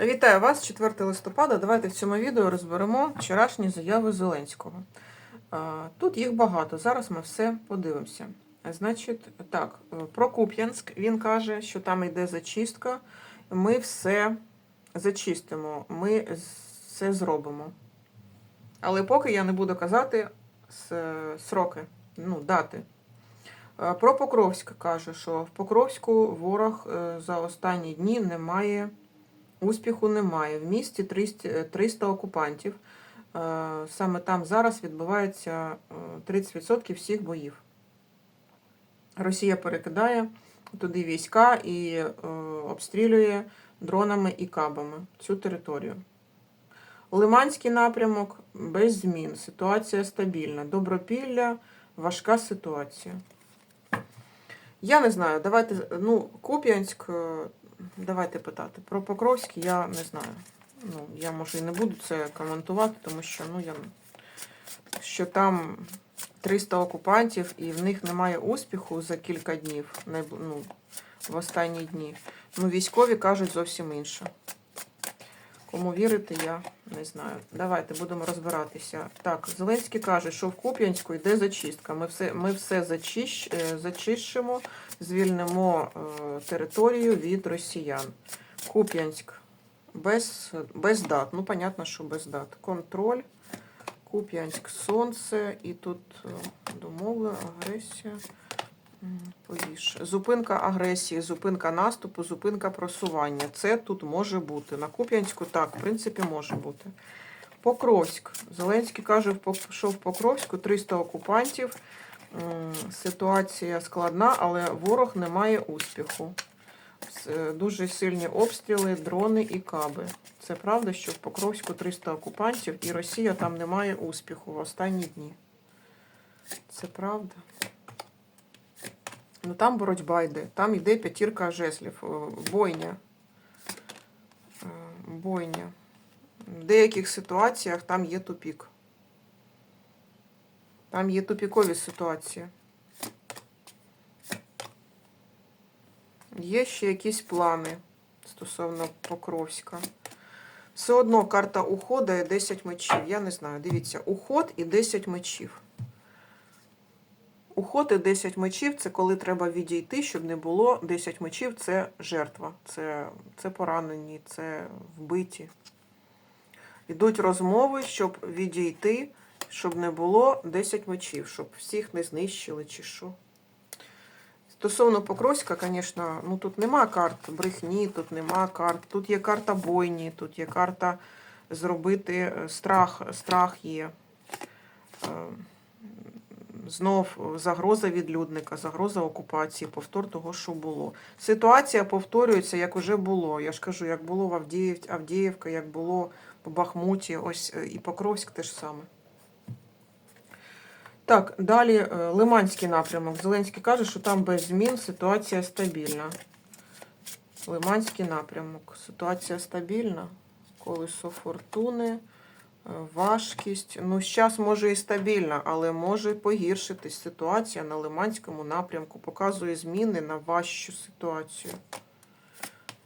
Вітаю вас, 4 листопада. Давайте в цьому відео розберемо вчорашні заяви Зеленського. Тут їх багато. Зараз ми все подивимося. Значить, так, про Куп'янськ він каже, що там йде зачистка. Ми все зачистимо, ми все зробимо. Але поки я не буду казати сроки, ну, дати. Про Покровськ каже, що в Покровську ворог е, за останні дні не має. Успіху немає. В місті 300, 300 окупантів. Е, Саме там зараз відбувається е, 30% всіх боїв. Росія перекидає туди війська і е, обстрілює дронами і кабами цю територію. Лиманський напрямок без змін. Ситуація стабільна. Добропілля, важка ситуація. Я не знаю, давайте, ну, Куп'янськ, е, давайте питати. Про Покровський я не знаю. Ну, я може і не буду це коментувати, тому що ну, я, що там 300 окупантів і в них немає успіху за кілька днів, ну, в останні дні. Ну, військові кажуть зовсім інше. Кому вірити, я не знаю. Давайте будемо розбиратися. Так, Зеленський каже, що в Куп'янську йде зачистка. Ми все, ми все зачищ, е, зачищимо, звільнимо е, територію від росіян. Куп'янськ без, без дат. Ну, понятно, що без дат. Контроль. Куп'янськ, сонце. І тут е, домовлена агресія. М, Повіш. Зупинка агресії, зупинка наступу, зупинка просування. Це тут може бути. На Куп'янську так, в принципі, може бути. Покровськ. Зеленський каже, що в Покровську 300 окупантів. Ситуація складна, але ворог не має успіху. Дуже сильні обстріли, дрони і каби. Це правда, що в Покровську 300 окупантів і Росія там не має успіху в останні дні. Це правда. Ну там боротьба йде. Там йде п'ятірка жеслів. е, Бойня. Е, Бойня. В деяких ситуаціях там є тупік. Там є тупікові ситуації. Є ще якісь плани стосовно Покровська. Все одно карта уходу і 10 мечів. Я не знаю. Дивіться, уход і 10 мечів. Уход 10 мечів це коли треба відійти, щоб не було 10 мечів це жертва, це, це поранені, це вбиті. Йдуть розмови, щоб відійти, щоб не було 10 мечів, щоб всіх не знищили чи що. Стосовно Покровська, звісно, ну тут нема карт брехні, тут нема карт. Тут є карта бойні, тут є карта зробити е, страх, страх є. Е, Знов загроза відлюдника, загроза окупації, повтор того, що було. Ситуація повторюється, як уже було. Я ж кажу, як було в Авдіїв, Авдіївка, як було в Бахмуті, ось е, і Покровськ теж саме. Так, далі е, Лиманський напрямок. Зеленський каже, що там без змін ситуація стабільна. Лиманський напрямок. Ситуація стабільна. Колесо фортуни, е, важкість. Ну, зараз може і стабільна, але може погіршитись ситуація на Лиманському напрямку. Показує зміни на важчу ситуацію.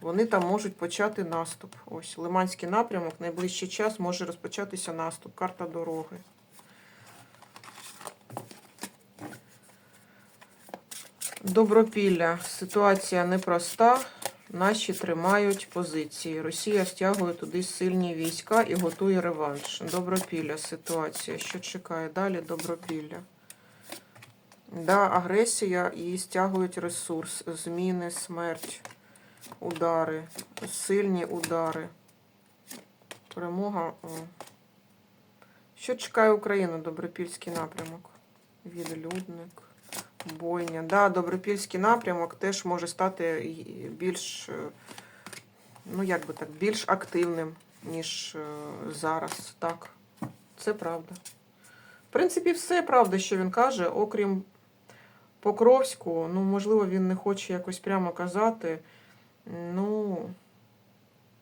Вони там можуть почати наступ. Ось Лиманський напрямок, найближчий час може розпочатися наступ. Карта дороги. Добропілля. Ситуація непроста. Наші тримають позиції. Росія стягує туди сильні війська і готує реванш. Добропілля. Ситуація. Що чекає далі? Добропілля. Да, агресія і стягують ресурс. Зміни, смерть, удари, сильні удари. Перемога. Що чекає Україна? Добропільський напрямок. Відлюдник. Бойня. Да, Добропільський напрямок теж може стати більш, е, ну як би так, більш активним, ніж е, зараз. Так, це правда. В принципі, все правда, що він каже, окрім Покровську, ну, можливо, він не хоче якось прямо казати. Ну,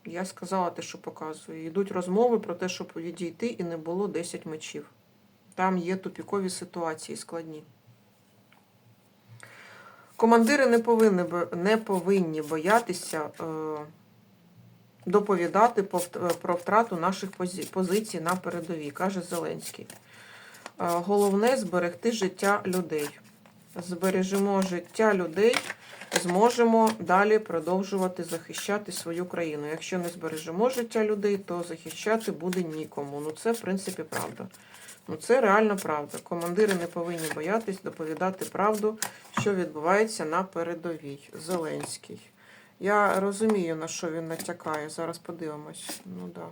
я сказала те, що показує. Йдуть розмови про те, щоб відійти і не було 10 мечів. Там є тупікові ситуації складні. Командири не повинні, не повинні боятися е, доповідати пов- про втрату наших позицій на передовій, каже Зеленський. Е, Головне зберегти життя людей. Збережемо життя людей, зможемо далі продовжувати захищати свою країну. Якщо не збережемо життя людей, то захищати буде нікому. Ну це в принципі правда. Ну це реально правда. Командири не повинні боятись доповідати правду, що відбувається на передовій. Зеленський. Я розумію, на що він натякає. Зараз подивимось. Ну да.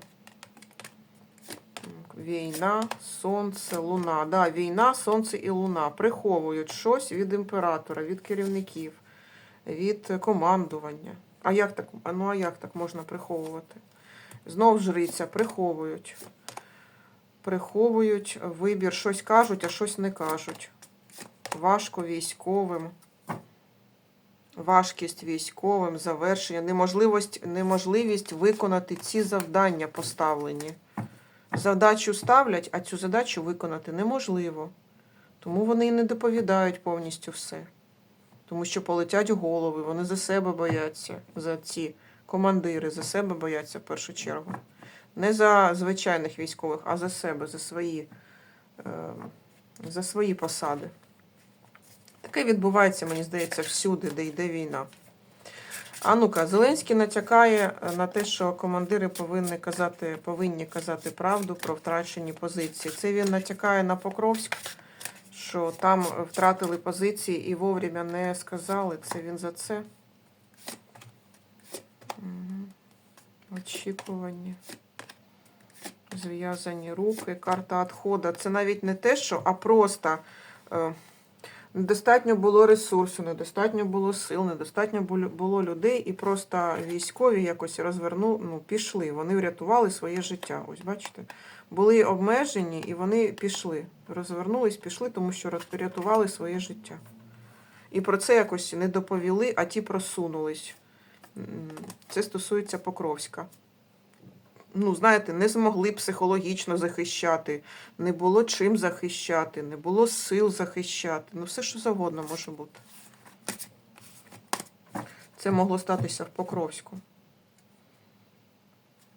Війна, сонце, луна. Да, війна, сонце і луна приховують щось від імператора, від керівників, від командування. А як так? Ну а як так можна приховувати? Знов жриця, приховують. Приховують вибір, щось кажуть, а щось не кажуть. Важко військовим. Важкість військовим, завершення, неможливість, неможливість виконати ці завдання поставлені. Задачу ставлять, а цю задачу виконати неможливо. Тому вони і не доповідають повністю все. Тому що полетять голови, вони за себе бояться, за ці командири, за себе бояться в першу чергу. Не за звичайних військових, а за себе, за свої, е, за свої посади. Таке відбувається, мені здається, всюди, де йде війна. А ну-ка, Зеленський натякає на те, що командири повинні казати, повинні казати правду про втрачені позиції. Це він натякає на Покровськ, що там втратили позиції і вовремя не сказали. Це він за це. Очікування. Зв'язані руки, карта відходу. Це навіть не те, що, а просто. Е, Недостатньо було ресурсу, недостатньо було сил, недостатньо було- людей, і просто військові якось розверну, ну, пішли. Вони врятували своє життя. Ось бачите, були обмежені і вони пішли. Розвернулись, пішли, тому що врятували своє життя. І про це якось не доповіли, а ті просунулись. Це стосується Покровська. Ну, знаєте, не змогли психологічно захищати, не було чим захищати, не було сил захищати. Ну, все, що завгодно може бути. Це могло статися в Покровську.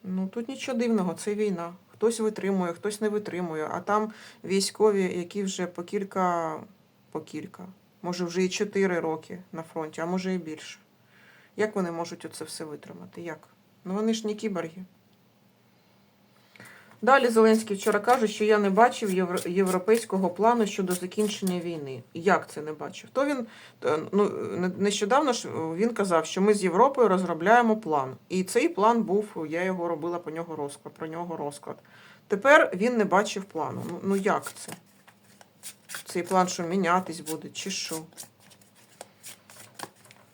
Ну, тут нічого дивного, це війна. Хтось витримує, хтось не витримує. А там військові, які вже по кілька, по кілька, може вже і чотири роки на фронті, а може і більше. Як вони можуть оце все витримати? Як? Ну вони ж не кіборги. Далі Зеленський вчора каже, що я не бачив європейського плану щодо закінчення війни. Як це не бачив? То він ну, нещодавно ж він казав, що ми з Європою розробляємо план. І цей план був, я його робила по нього розклад, про нього розклад. Тепер він не бачив плану. Ну, ну як це? Цей план що мінятись буде, чи що?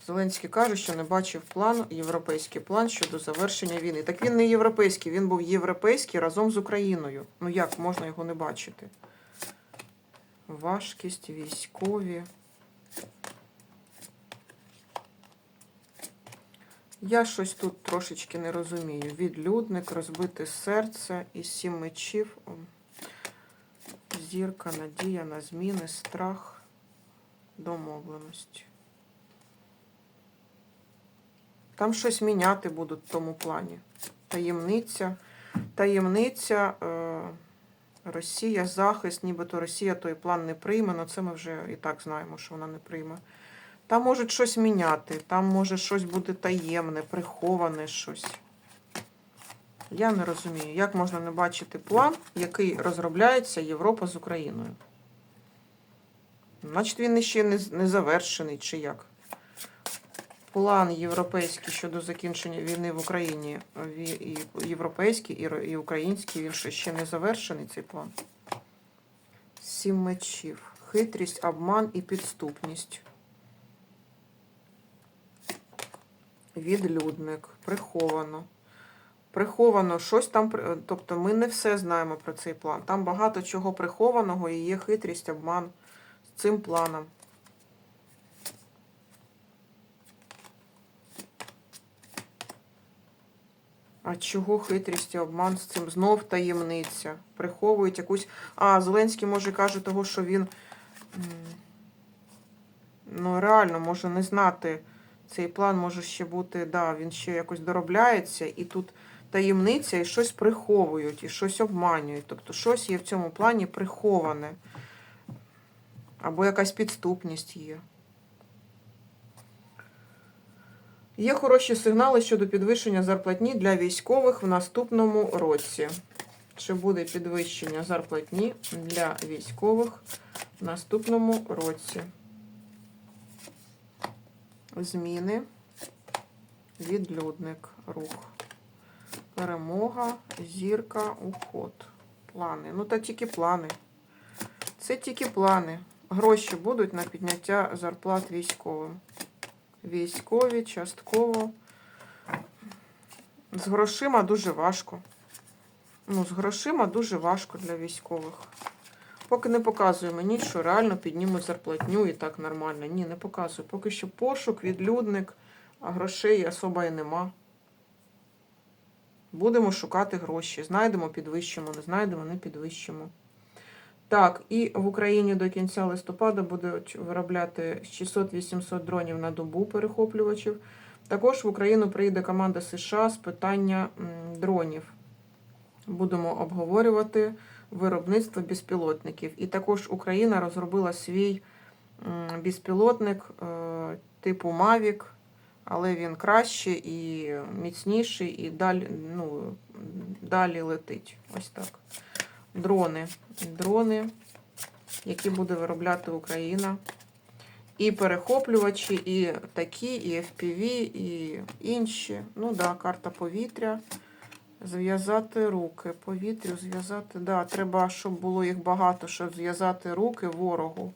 Зеленський каже, що не бачив план, європейський план щодо завершення війни. Так він не європейський, він був європейський разом з Україною. Ну як можна його не бачити? Важкість, військові. Я щось тут трошечки не розумію. Відлюдник, розбите серце і сім мечів. Зірка, надія на зміни, страх, домовленості. Там щось міняти будуть в тому плані. Таємниця. Таємниця. Е, Росія, захист, нібито Росія той план не прийме, але це ми вже і так знаємо, що вона не прийме. Там можуть щось міняти, там може щось бути таємне, приховане щось. Я не розумію, як можна не бачити план, який розробляється Європа з Україною. Значить, він ще не завершений, чи як? План європейський щодо закінчення війни в Україні, і європейський, і, український, він ще не завершений цей план. Сім мечів. Хитрість, обман і підступність. Відлюдник. Приховано. Приховано щось там. Тобто ми не все знаємо про цей план. Там багато чого прихованого і є хитрість, обман з цим планом. А чого хитрість і обман з цим? Знов таємниця. Приховують якусь. А, Зеленський може каже того, що він ну, реально може не знати Цей план може ще бути, да, він ще якось доробляється, і тут таємниця, і щось приховують, і щось обманюють. Тобто щось є в цьому плані приховане. Або якась підступність є. Є хороші сигнали щодо підвищення зарплатні для військових в наступному році. Чи буде підвищення зарплатні для військових в наступному році? Зміни. Відлюдник. Рух. Перемога, зірка, уход. Плани. Ну, та тільки плани. Це тільки плани. Гроші будуть на підняття зарплат військовим. Військові, частково. З грошима дуже важко. Ну, з грошима дуже важко для військових. Поки не показує мені, що реально піднімуть зарплатню і так нормально. Ні, не показує. Поки що пошук, відлюдник, а грошей особа і нема. Будемо шукати гроші. Знайдемо, підвищимо, не знайдемо, не підвищимо. Так, і в Україні до кінця листопада будуть виробляти 600-800 дронів на добу перехоплювачів. Також в Україну приїде команда США з питання дронів. Будемо обговорювати виробництво безпілотників. І також Україна розробила свій безпілотник е, типу Mavic, але він кращий і міцніший, і далі, ну, далі летить. Ось так. Дрони. Дрони, які буде виробляти Україна. І перехоплювачі, і такі, і FPV, і інші. Ну да, карта повітря. Зв'язати руки. Повітрю зв'язати. Да, треба, щоб було їх багато, щоб зв'язати руки ворогу.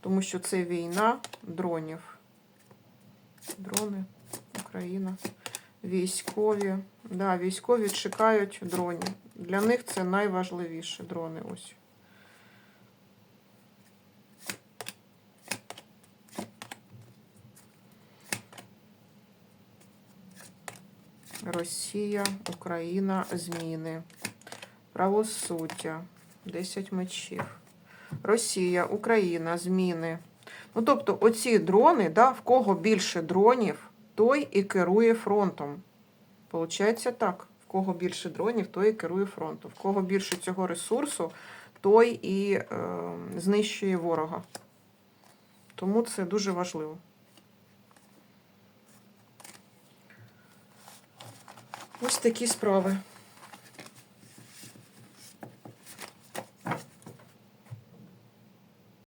Тому що це війна дронів. Дрони, Україна. Військові. Да, військові чекають дронів. Для них це найважливіше дрони. Ось. Росія, Україна, зміни. Правосуддя. 10 мечів. Росія, Україна, зміни. Ну, тобто, оці дрони, да, в кого більше дронів, той і керує фронтом. Получається так. Кого більше дронів, той і керує фронтом. В кого більше цього ресурсу, той і е, знищує ворога. Тому це дуже важливо. Ось такі справи.